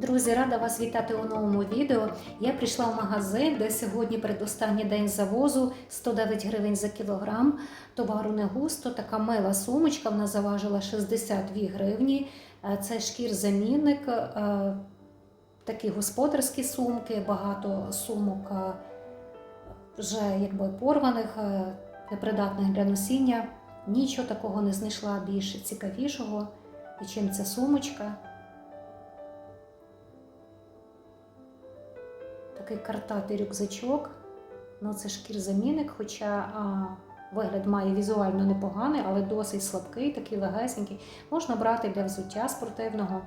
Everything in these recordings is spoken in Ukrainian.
Друзі, рада вас вітати у новому відео. Я прийшла в магазин, де сьогодні передостанній день завозу 109 гривень за кілограм. Товару не густо. Така мила сумочка. Вона заважила 62 гривні. Е, Це шкір-замінник, е, такі господарські сумки, багато сумок е, вже якби порваних, непридатних для носіння. Нічого такого не знайшла більш цікавішого. І чим ця сумочка. Такий картатий рюкзачок. Ну, це шкір-замінник, хоча а, вигляд має візуально непоганий, але досить слабкий, такий легесенький. Можна брати для взуття спортивного.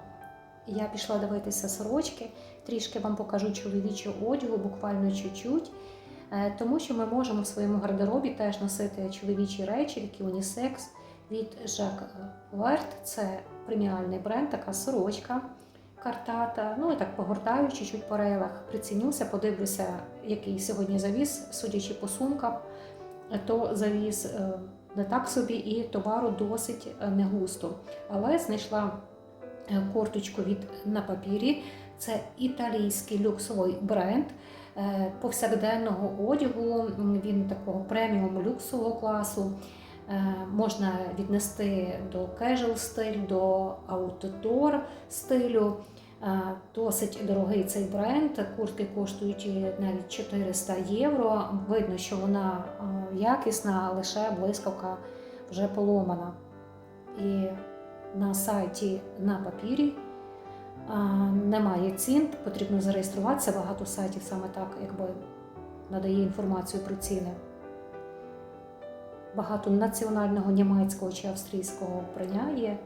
Я пішла дивитися сорочки, трішки вам покажу чоловічу одягу, буквально чуть-чуть. Е, Тому що ми можемо в своєму гардеробі теж носити чоловічі речі, такі унісекс від Жак Верт. Це преміальний бренд, така сорочка картата. Ну і так погортаю чуть-чуть по рейлах, прицінюся, подивлюся, який сьогодні завіз, судячи по сумкам, то завіз е, не так собі і товару досить е, не густо. Але знайшла е, корточку від на папірі. Це італійський люксовий бренд повсякденного одягу. Він такого преміум люксового класу. Е, Можна віднести до casual стиль, до outdoor стилю. Е, Досить дорогий цей бренд. Куртки коштують навіть 400 євро. Видно, що вона е, якісна, лише блискавка вже поломана. І на сайті на папірі немає цін, потрібно зареєструватися. Багато сайтів саме так якби надає інформацію про ціни. Багато національного німецького чи австрійського вбрання є.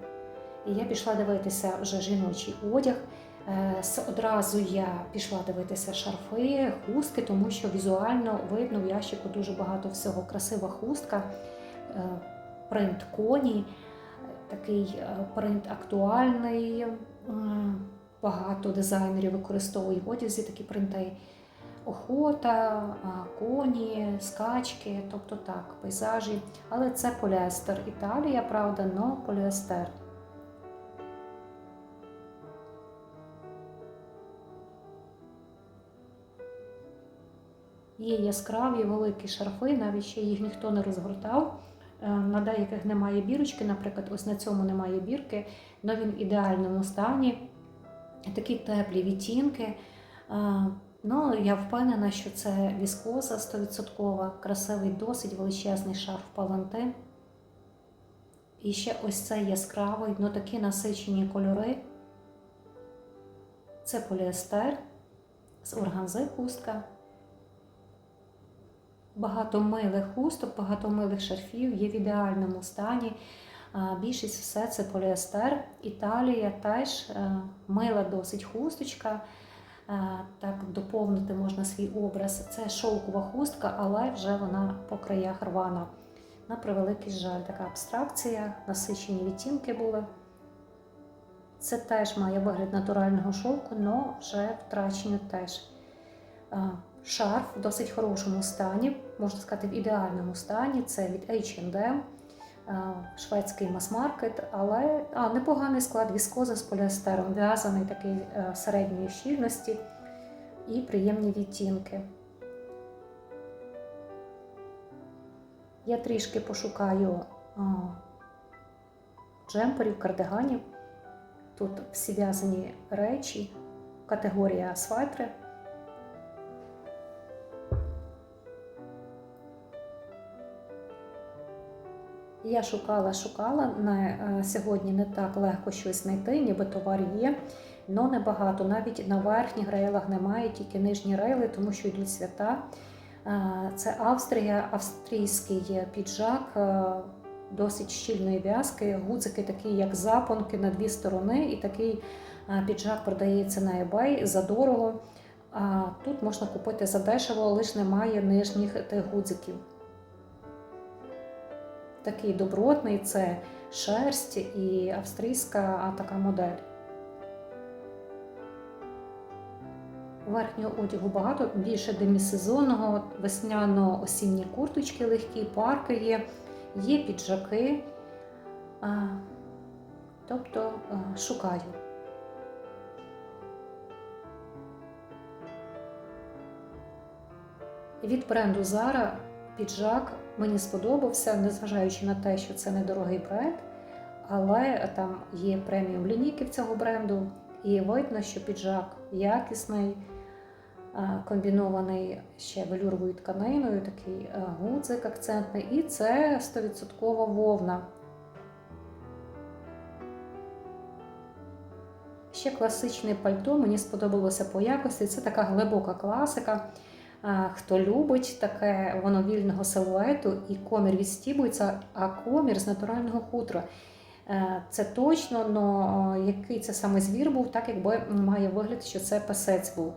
І я пішла дивитися вже жіночий одяг. Е, Одразу я пішла дивитися шарфи, хустки, тому що візуально видно в ящику дуже багато всього. Красива хустка, е, принт коні, такий е, принт актуальний. Багато дизайнерів використовують в одязі такі принти. Охота, коні, скачки, тобто так, пейзажі. Але це поліестер. Італія, правда, но поліестер. Є яскраві великі шарфи, навіть ще їх ніхто не розгортав. Е, На деяких немає бірочки, наприклад, ось на цьому немає бірки, але він в ідеальному стані. Такі теплі відтінки. Ну, я впевнена, що це віскоза 100%, красивий, досить величезний шарф палантин. І ще ось цей яскравий, ну такі насичені кольори. Це поліестер з органзи хустка. Багато милих хусток, багато милих шарфів є в ідеальному стані. Більшість все це поліестер. Італія теж е, мила досить хусточка. Е, Так доповнити можна свій образ. Це шовкова хустка, але вже вона по краях рвана. На превеликий жаль, така абстракція, насичені відтінки були. Це теж має вигляд натурального шовку, але вже втрачено теж. Е, Шарф в досить хорошому стані, можна сказати, в ідеальному стані. Це від H&M, шведський мас-маркет, але а, непоганий склад віскоза з поліестером, в'язаний такий е, середньої щільності і приємні відтінки. Я трішки пошукаю а, джемперів, кардиганів. Тут всі в'язані речі, категорія свайтри. Я шукала, шукала. На е, сьогодні не так легко щось знайти, ніби товар є, але небагато. Навіть на верхніх рейлах немає, тільки нижні рейли, тому що йдуть свята. Е, Це Австрія, австрійський піджак е, досить щільної в'язки. Гудзики такі, як запонки на дві сторони, і такий піджак продається на eBay за дорого. Тут можна купити за дешево, лише немає нижніх тих гудзиків такий добротний це шерсть і австрійська така модель. Верхнього одягу багато, більше демісезонного, весняно-осінні курточки легкі, парки є, є піджаки. Тобто шукаю. Від бренду Zara піджак мені сподобався, незважаючи на те, що це недорогий бренд, але там є преміум лінійки в цього бренду, і видно, що піджак якісний, комбінований ще велюровою тканиною, такий гудзик акцентний, і це 100% вовна. Ще класичне пальто мені сподобалося по якості. Це така глибока класика. Хто любить таке воно вільного силуету, і комір відстібується, а комір з натурального хутра. Е, Це точно, але який це саме звір був, так якби має вигляд, що це песець був.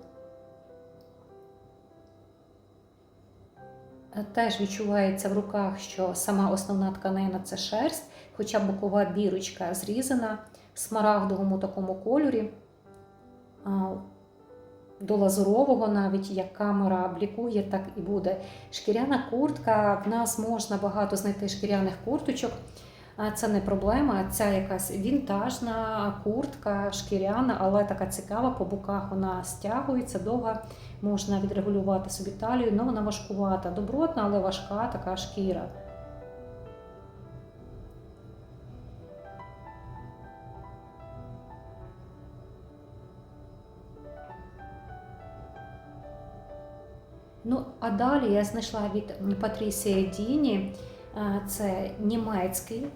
Е, Теж відчувається в руках, що сама основна тканина це шерсть, хоча бокова бірочка зрізана в смарагдовому такому кольорі. До лазурового, навіть як камера облікує, так і буде. Шкіряна куртка. В нас можна багато знайти шкіряних курточок. А Це не проблема. Ця якась вінтажна куртка, шкіряна, але така цікава. По боках вона стягується довга. Можна відрегулювати собі талію, але вона важкувата. Добротна, але важка така шкіра. Ну, а далі я знайшла від Патрісії Діні. Е, Це німецький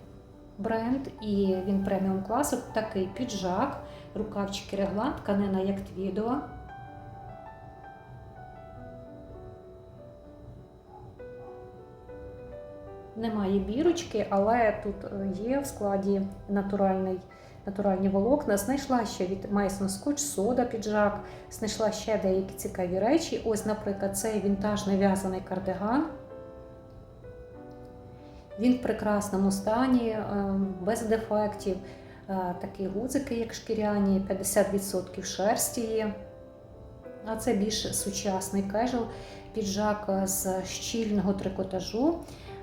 бренд, і він преміум класу. Такий піджак, рукавчики реглан, тканина як твідова. Немає бірочки, але тут е, є в складі натуральний, натуральні волокна. Знайшла ще від Mason Scotch сода піджак, знайшла ще деякі цікаві речі. Ось, наприклад, цей вінтажний в'язаний кардиган. Він в прекрасному стані, е, без дефектів. Е, Такі гудзики, як шкіряні, 50% шерсті є. А це більш сучасний кежел, піджак з щільного трикотажу.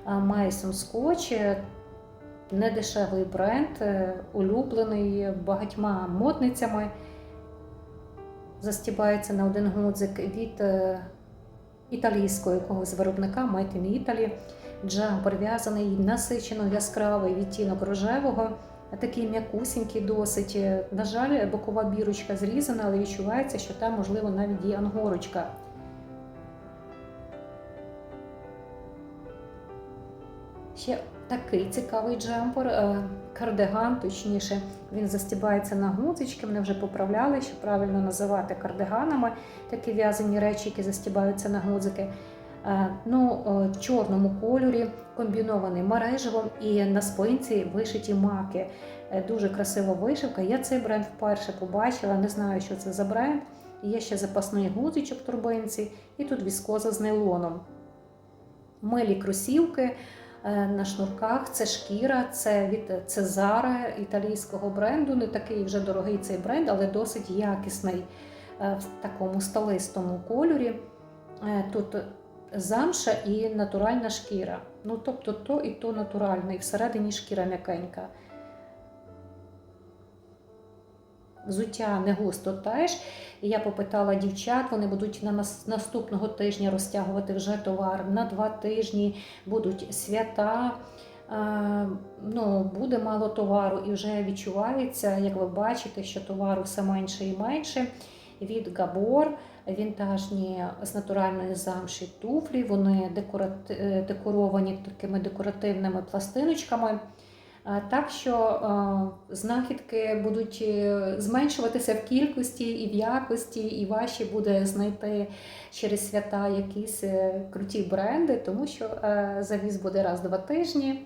Майсон Скотч, недешевий бренд, е, улюблений багатьма модницями. Застібається на один гудзик від е, італійського якогось виробника Made in Italy. Джемпер в'язаний насичено яскравий відтінок рожевого, такий м'якусінький досить. На жаль, бокова бірочка зрізана, але відчувається, що там, можливо, навіть є ангорочка. Ще такий цікавий джемпер, е, кардиган, точніше, він застібається на гудзички. Мене вже поправляли, що правильно називати кардиганами такі в'язані речі, які застібаються на гудзики. Е, Ну, е, в чорному кольорі, комбінований мережевим і на спинці вишиті маки. Дуже красива вишивка. Я цей бренд вперше побачила, не знаю, що це за бренд. Є ще запасний гудзичок в турбинці, і тут віскоза з нейлоном. Милі кросівки на шнурках, це шкіра, це від Цезара італійського бренду. Не такий вже дорогий цей бренд, але досить якісний е, в такому сталистому кольорі. Е, Тут замша і натуральна шкіра. Ну, тобто, то і то натуральне, і всередині шкіра м'якенька. Взуття не густо теж. І я попитала дівчат, вони будуть на нас- наступного тижня розтягувати вже товар. На два тижні будуть свята. Ну, буде мало товару і вже відчувається, як ви бачите, що товару все менше і менше. Від Габор вінтажні з натуральної замші туфлі. Вони е, декоровані такими декоративними пластиночками. Е, Так що е, знахідки будуть е, зменшуватися в кількості і в якості, і важче буде знайти через свята якісь круті бренди, тому що завіз буде раз в два тижні.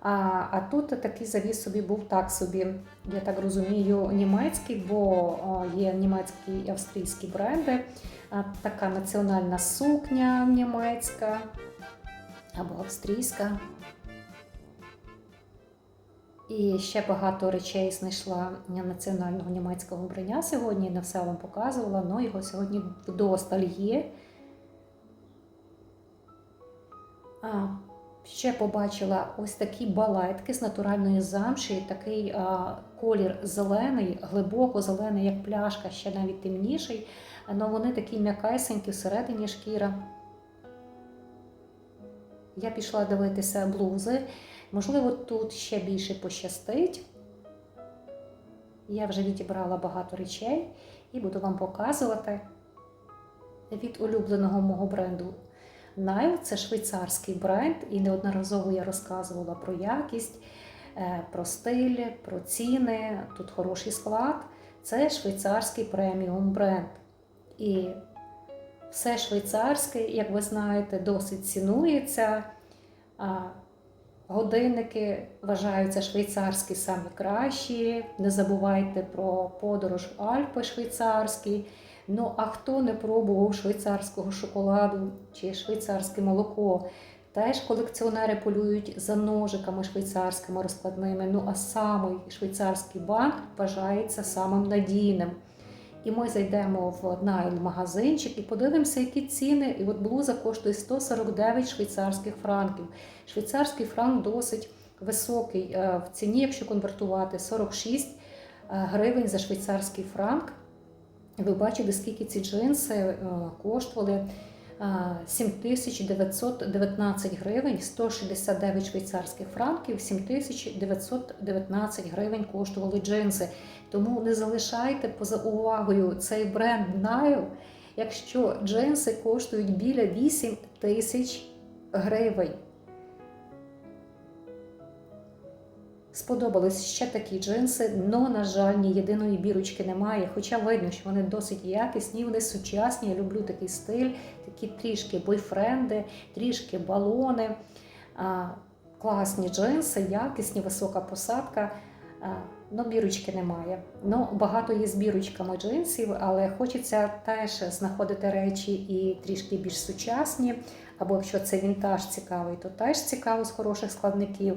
А, а тут такий завіз собі був так собі, я так розумію, німецький, бо є німецькі і австрійські бренди. Така національна сукня німецька або австрійська. І ще багато речей знайшла національного німецького вбрання сьогодні. Не все вам показувала, але його сьогодні вдосталь є. А, ще побачила ось такі балетки з натуральної замші, такий а, колір зелений, глибоко зелений, як пляшка, ще навіть темніший. Але вони такі м'якайсенькі, всередині шкіра. я пішла дивитися блузи. Можливо, тут ще більше пощастить. Я вже відібрала багато речей і буду вам показувати від улюбленого мого бренду Nile. Це швейцарський бренд, і неодноразово я розказувала про якість, е, про стиль, про ціни. Тут хороший склад. Це швейцарський преміум бренд. І все швейцарське, як ви знаєте, досить цінується. Годинники вважаються швейцарські самі кращі. Не забувайте про подорож Альпи швейцарські. Ну, а хто не пробував швейцарського шоколаду чи швейцарське молоко? Теж колекціонери полюють за ножиками швейцарськими розкладними. Ну а самий швейцарський банк вважається самим надійним. І ми зайдемо в Найл магазинчик і подивимося, які ціни. І от блуза коштує 149 швейцарських франків. Швейцарський франк досить високий е, в ціні, якщо конвертувати 46 е, гривень за швейцарський франк. Ви бачите, скільки ці джинси е, коштували 7919 гривень, 169 швейцарських франків, 7919 гривень коштували джинси. Тому не залишайте поза увагою цей бренд Nile, якщо джинси коштують біля 8 тисяч гривень. Сподобались ще такі джинси, але, на жаль, ні єдиної бірочки немає. Хоча видно, що вони досить якісні, вони сучасні. Я люблю такий стиль, такі трішки бойфренди, трішки балони. А, Класні джинси, якісні, висока посадка. Ну, бірочки немає. Ну, Багато є з бірочками джинсів, але хочеться теж знаходити речі і трішки більш сучасні. Або якщо це вінтаж цікавий, то теж цікаво з хороших складників.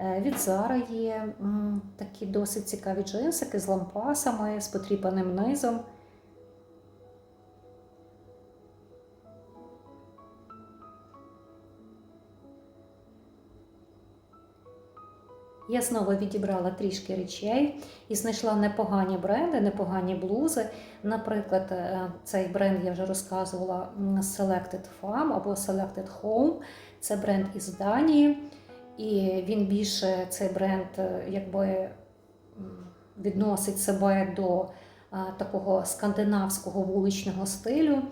Е, від Zara є такі досить цікаві джинсики з лампасами, з потріпаним низом. Я знову відібрала трішки речей і знайшла непогані бренди, непогані блузи. Наприклад, е, цей бренд я вже розказувала Selected Farm або Selected Home. Це бренд із Данії. І він більше цей бренд е, якби відносить себе до такого скандинавського вуличного стилю.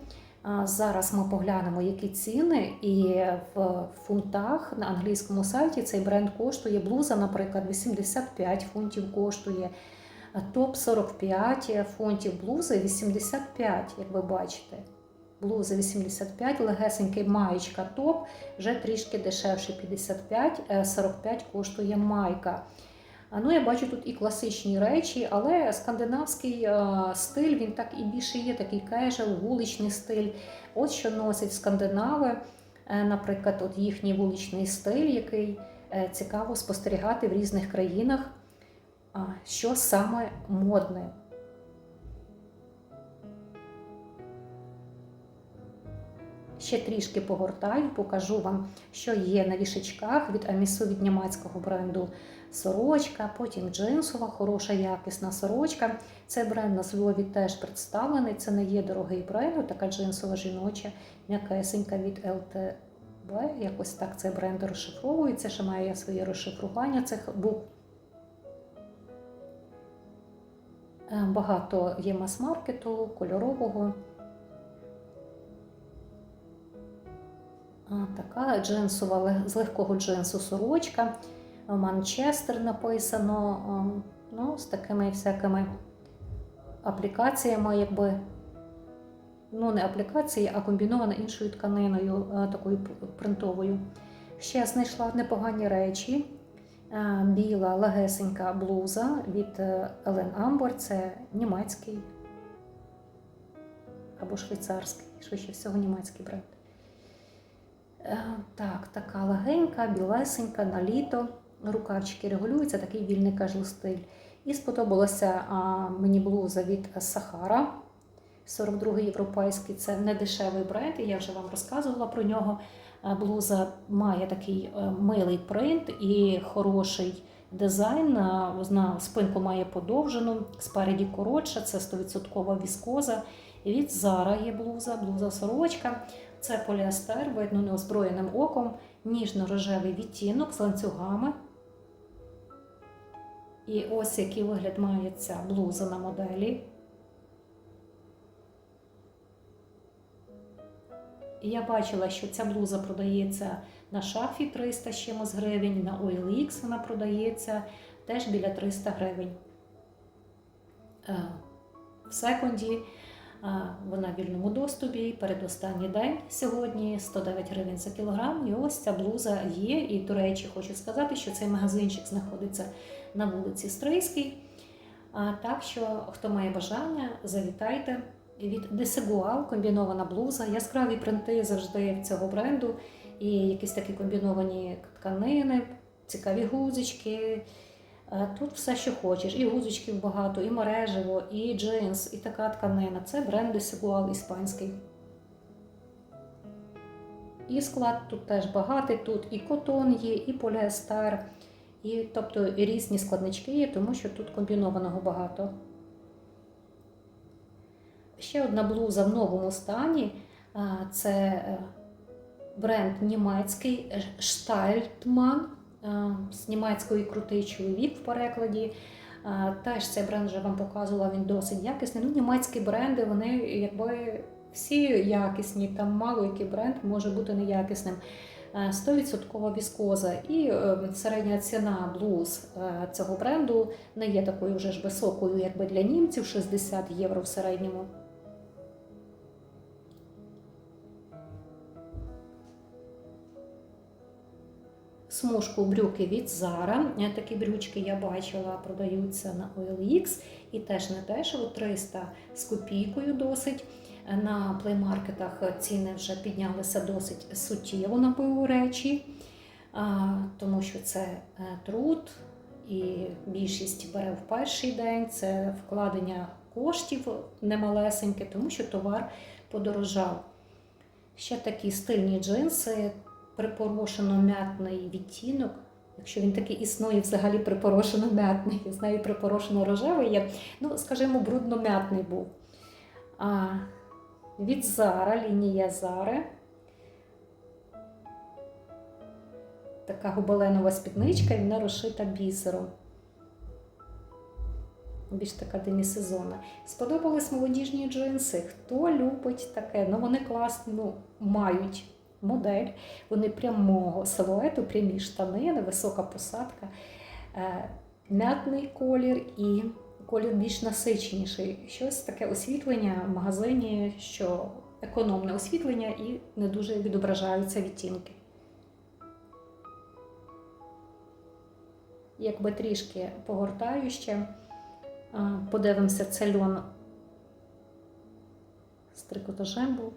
Зараз ми поглянемо, які ціни, і в фунтах на англійському сайті цей бренд коштує блуза, наприклад, 85 фунтів коштує, топ 45 фунтів блузи 85, як ви бачите. Блуза 85, легесенький маєчка топ, вже трішки дешевше 55, 45 коштує майка. Ну, Я бачу тут і класичні речі, але скандинавський стиль він так і більше є, такий кежел, вуличний стиль. От що носять скандинави, е, наприклад, от їхній вуличний стиль, який е, цікаво спостерігати в різних країнах, що саме модне. Ще трішки погортаю, покажу вам, що є на вішечках від Амісу від німецького бренду сорочка, потім джинсова, хороша якісна сорочка. Цей бренд на Львові теж представлений. Це не є дорогий бренд, така джинсова жіноча, м'якесенька від ЛТБ. Якось так цей бренд розшифровується, ще має своє розшифрування цих букв. Е, багато є мас-маркету, кольорового. Така джинсова, з легкого джинсу сорочка. Манчестер написано, ну, з такими всякими аплікаціями, якби, ну, не аплікації, а комбінована іншою тканиною, такою принтовою. Ще знайшла непогані речі. Біла легесенька блуза від Елен Амбор, це німецький або швейцарський, швидше всього, німецький бренд. Е, так, така легенька, білесенька, на літо. Рукавчики регулюються, такий вільний кажу стиль. І сподобалася а, мені блуза від Сахара. 42-й європейський це не дешевий бренд, і я вже вам розказувала про нього. Е, блуза має такий е, милий принт і хороший дизайн. На спинку має подовжену, спереді коротша, це 100% віскоза. Від Zara є блуза, блуза сорочка. Це поліестер, видно неозброєним оком. ніжно-рожевий відтінок з ланцюгами. І ось який вигляд має ця блуза на моделі. І я бачила, що ця блуза продається на шафі 300 з чимось гривень, на OLX вона продається теж біля 300 гривень. Е, В секунді вона в вільному доступі. Передостанній день сьогодні 109 гривень за кілограм. І ось ця блуза є. І, до речі, хочу сказати, що цей магазинчик знаходиться на вулиці Стрийській. А, Так що, хто має бажання, завітайте. Від Desigual комбінована блуза, яскраві принти завжди в цього бренду, і якісь такі комбіновані тканини, цікаві гузочки. Е, Тут все, що хочеш. І гузочків багато, і мережево, і джинс, і така тканина. Це бренд Desigual іспанський. І склад тут теж багатий. Тут і котон є, і поліестер, і тобто і різні складнички є, тому що тут комбінованого багато. Ще одна блуза в новому стані. Це е, бренд німецький Штальтман з німецької крутий чоловік в перекладі. Теж цей бренд вже вам показувала, він досить якісний. Ну, німецькі бренди, вони якби всі якісні, там мало який бренд може бути неякісним. Е, 100% віскоза і е, середня ціна блуз е, цього бренду не є такою вже ж високою, якби для німців 60 євро в середньому. Смужку брюки від Zara. Е, Такі брючки я бачила, продаються на OLX і теж не дешево, 300 з копійкою досить. Е, На плеймаркетах ціни вже піднялися досить суттєво на БУ речі, тому що це е, труд, і більшість бере в перший день. Це вкладення коштів немалесеньке, тому що товар подорожав. Ще такі стильні джинси, припорошено-мятний відтінок. Якщо він такий існує, взагалі припорошено-мятний, я знаю, припорошено-рожевий є. Ну, скажімо, брудно-мятний був. А, від Zara, лінія Zara. Така гобеленова спідничка, і вона розшита бісером. Більш така демісезонна. Сподобались молодіжні джинси. Хто любить таке? Ну вони класно ну, мають модель, вони прямого силуету, прямі штанини, висока посадка, е, м'ятний колір і колір більш насиченіший. Щось таке освітлення в магазині, що економне освітлення і не дуже відображаються відтінки. Якби трішки погортаю ще, подивимося, це льон з трикотажем був.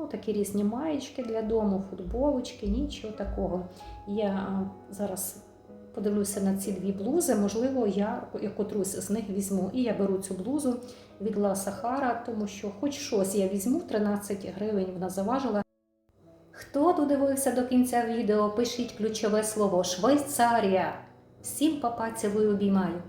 Ну, такі різні маєчки для дому, футболочки, нічого такого. Я зараз подивлюся на ці дві блузи. Можливо, я якотрусь з них візьму. І я беру цю блузу від Ла Сахара, тому що хоч щось я візьму, 13 гривень вона заважила. Хто додивився до кінця відео, пишіть ключове слово Швейцарія. Всім папа цілую обіймаю.